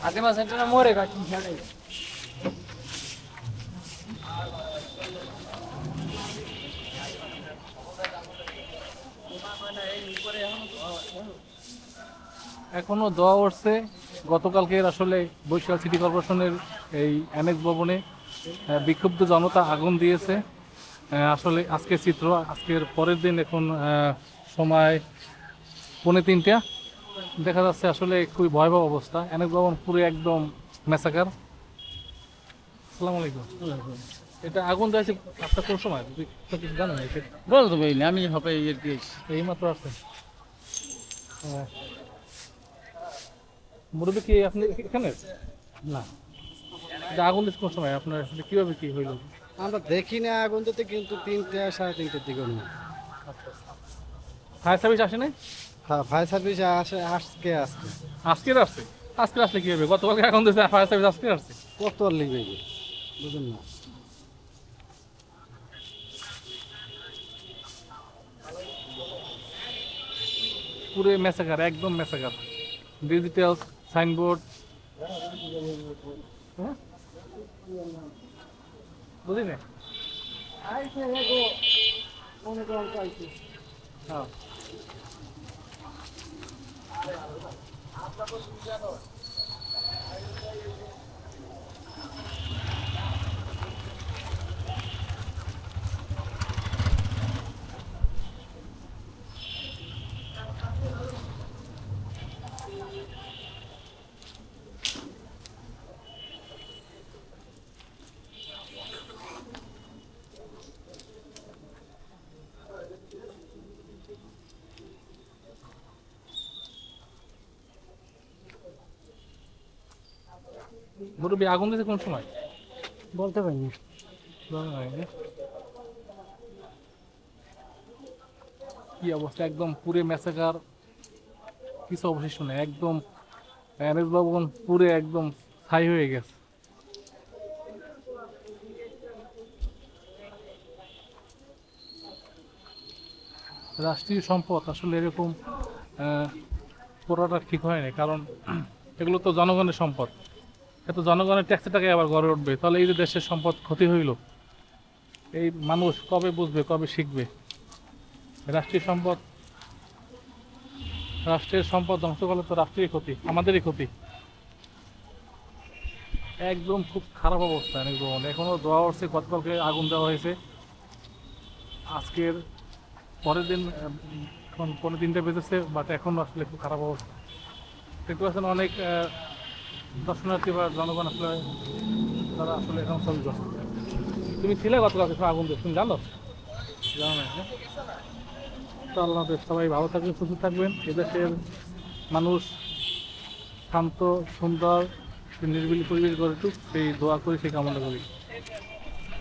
Fatema centre মোড়ে কাটি ছাড়াই এখনও দোয়া উঠছে গতকালকের আসলে বরিশাল সিটি কর্পোরেশনের এই অ্যানেক্স ভবনে বিক্ষুব্ধ জনতা আগুন দিয়েছে। আসলে আজকের চিত্র, আজকের পরের দিন এখন সময় পৌনে তিনটা। দেখা যাচ্ছে আসলে খুবই ভয়াবহ অবস্থা। অ্যানেক্স ভবন পুরো একদম মেসাকার আসসালামু আলাইকুম এটা আগুন দিয়েছে আপনার কোন সময়? কিছু জানেন এটা বলতে পারিনি আমি হবে দিয়েছি এই মাত্র আসছেন। মুরব্বী কি আপনি এখানে? না। এটা আগুন দিচ্ছে কোন সময়? আপনার আসলে কীভাবে কি হইল? আমরা দেখি না আগুন দিতে কিন্তু তিনটে সাড়ে তিনটের দিকে ফায়ার সার্ভিস আসে নাই? হ্যাঁ ফায়ার সার্ভিস আসে আজকে আসছে। আজকে আসছে? আজকে আসলে কি হবে? গতকালকে আগুন দিচ্ছে ফায়ার সার্ভিস আজকে আসছে? কত আর লিখবে বুঝুন না। পুরো মেসাকার একদম মেসাকার ডিজিটাল সাইনবোর্ড? বুঝলি না? হ্যাঁ। আপনাকে সুবিধা নয় মুরব্বী আগুন দিচ্ছে কোন সময়? বলতে নাই না? কি অবস্থা একদম পুরে মেসাকার কিছু অবশিষ্ট নেই একদম এনএস ভবন পুরে একদম ছাই হয়ে গেছে। রাষ্ট্রীয় সম্পদ আসলে এরকম আহ, করাটা ঠিক হয় না কারণ এগুলো তো জনগণের সম্পদ। এত জনগণের ট্যাক্সের টাকায় আবার গড়ে উঠবে। তাহলে এই যে দেশের সম্পদ ক্ষতি হইল, এই মানুষ কবে বুঝবে, কবে শিখবে? রাষ্ট্রীয় সম্পদ, রাষ্ট্রের সম্পদ ধ্বংস করলে তো রাষ্ট্রেরই ক্ষতি, আমাদেরই ক্ষতি। একদম খুব খারাপ অবস্থা একদম এখনও দেওয়া হচ্ছে গতকালকে আগুন দেওয়া হয়েছে। আজকের পরের দিন, এখন পনেরো দিনটা বেজেছে বাট এখন আসলে খুব খারাপ অবস্থা। দেখতে পাচ্ছেন অনেক দর্শনার্থী বা জনগণ আসলে তারা আসলে এখন ক্ষতিগ্রস্ত তুমি ছিলে গতকাল কিছু আগুন দেখুন জানো? জানো না হ্যাঁ? তো আল্লাহ সবাই ভালো থাকবেন, সুস্থ থাকবেন। এদেশের মানুষ শান্ত, সুন্দর, নির্বিলি পরিবেশ গড়ে উঠুক সেই দোয়া করে, সেই কামনা করি।